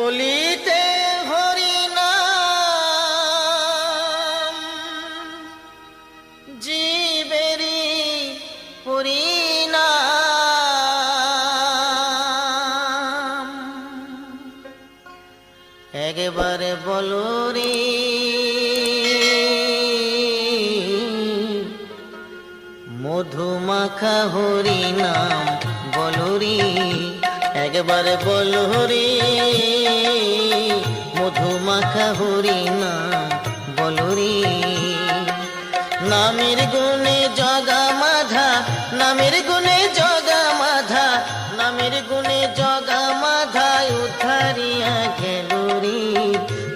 কলিতে হরিনাম। জীবেরি পরিণাম একবারে বলো রে মধুমাখা হরি নাম বলো রে একবারে বলো রে মধুমাখা হরি নাম বলো রে নামের গুণে জগা মাধা, নামের গুণে জগা মাধা, নামের গুণে জগা মাধা উদ্ধারিয়া গেল রে।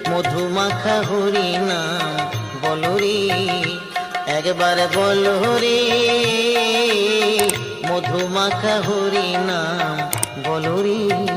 মধুমাখা হরি নাম বলো রে একবার বলো রে মধুমাখা হরি নাম বলো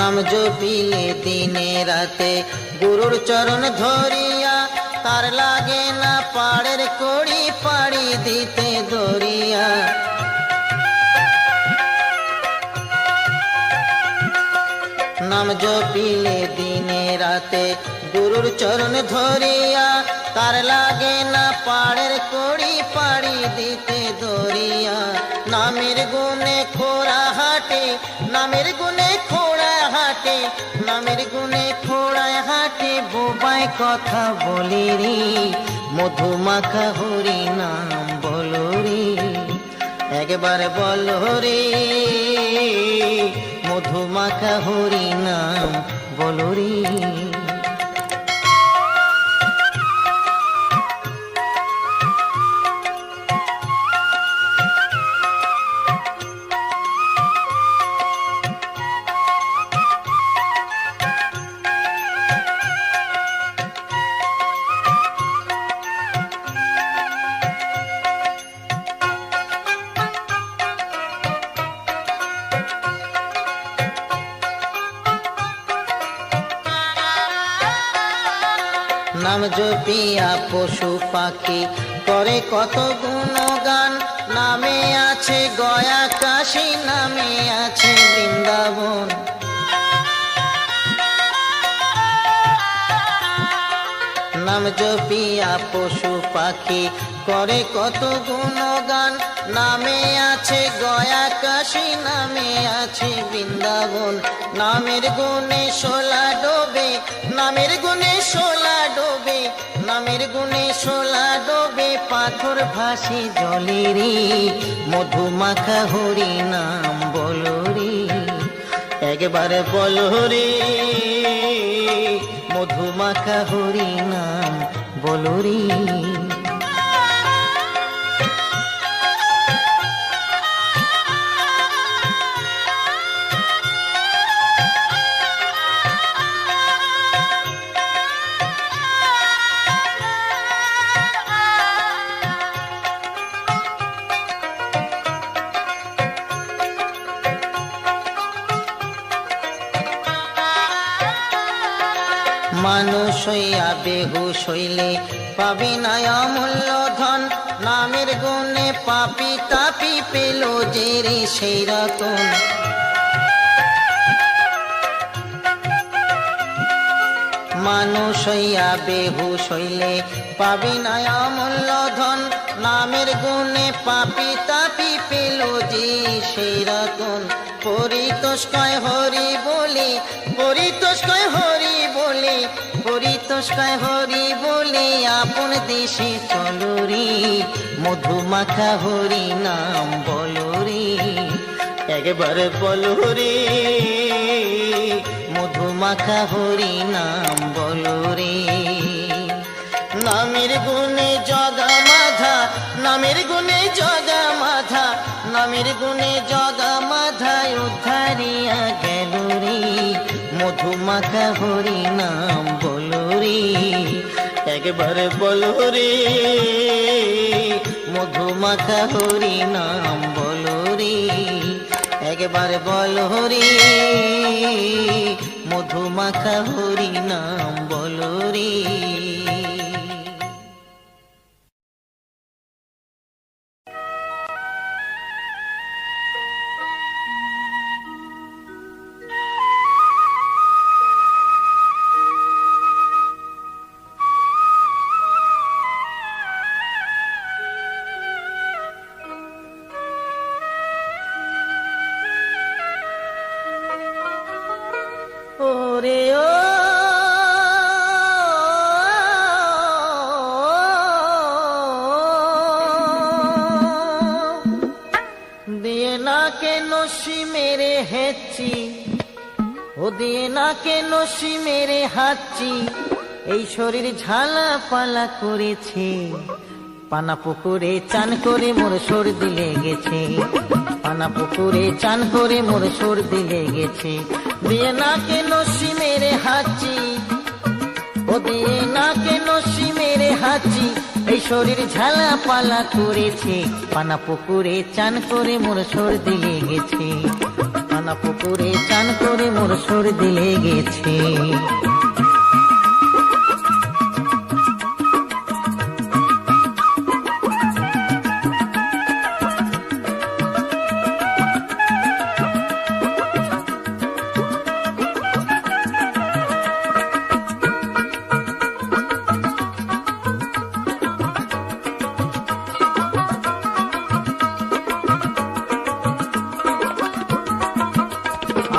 নাম জপিলে দিনে রাতে। গুরুর চরণ ধরিয়া তার লাগে না পাড়ের কড়ি পাড়ি দিতে দরিয়া। নাম জপিলে দিনে রাতে গুরুর চরণ ধরিয়া তার লাগে না পাড়ের কড়ি পাড়ি দিতে দরিয়া। নামের গুণে খোড়া হাটে নামের গুণে খোড়া হাটে, নামের গুণে খোড়ায় হাটে বোবাই কথা বলি রে। মধুমাখা হরি নাম বলো রে। একবার বলো রে, মধুমাখা হরি নাম বলো রে। নাম জপিয়া পশু পাখি। করে কত গুণগান নামে আছে গয়া কাশী নামে আছে বৃন্দাবন। নাম জপিয়া পশু পাখি। করে কত গুণগান, নামে আছে গয়া কাশী নামে আছে বৃন্দাবন। নামের গুণে সোলা ডোবে, নামের গুণে সোলা ডোবে, নামের গুণে সোলা ডোবে পাথর ভাসি জলেরি। মধুমাখা হরি নাম বলো রে একবার বলো রে মধুমাখা হরি নাম বলো মানুষ হইয়া বেহুশ হইলে পাবি না অমূল্য ধন। নামের গুণে পাপি তাপি পেল যে রে সেই রতন মানুষ হইয়া বেহুশ হইলে পাবি না অমূল্য ধন। নামের গুণে পাপি তাপি পেল যে সেই রতন। পরিতোষকয় হরি বলি, পরিতোষকয় হরি বলি, পরিতোষকয় হরি বলি, আপন দেশে চলো রে। মধুমাখা হরি নাম বলো রে। একবার বলো রে হরি নাম বলো রে। নামের গুণে জগা মাধা, নামের গুণে জগা মাধা, নামের গুণে জগা মাধায় উদ্ধারিয়া গেল রে। মধুমাখা হরি নাম বলো রে। একবার বলো রে মধুমাখা হরি নাম বলো রে। একবার বলো রে মধুমাখা হরি নাম বলো হেচ্ছি ও দিয়ে না কেন মেরে হাচ্ছি এই শরীর ঝালা পালা করেছে। পানা পুকুরে চান করে মোর সর্দি লেগেছে। পানা পুকুরে চান করে মোর সর্দি লেগেছে। দিয়ে না কেন মেরে হাচ্ছি ও দিয়ে না কেন মেরে হাচ্ছি এই শরীর ঝালা পালা করেছে। পানা পুকুরে চান করে মোর সর্দি লেগেছে। পানা পুকুরে চান করে মোর দিলে লেগেছে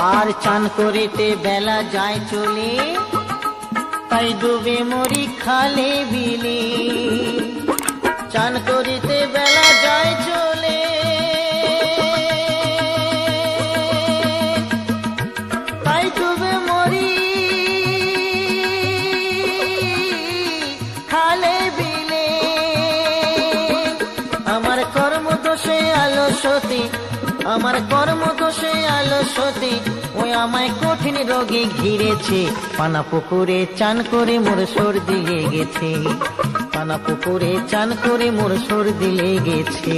আর চান করিতে বেলা যায় চলে, তাই ডুবে মরি খালে বিলে। চান করিতে বেলা যায় চলে। তাই ডুবে মরি খালে বিলে। আমার কর্ম দোষে আলসতে আমার কর্ম দোষে আলো সতি, ওই আমায় কঠিন রোগে ঘিরেছে। পানা পুকুরে চান করে মোর সর্দি লেগেছে। পানা পুকুরে চান করে মোর সর্দি লেগেছে।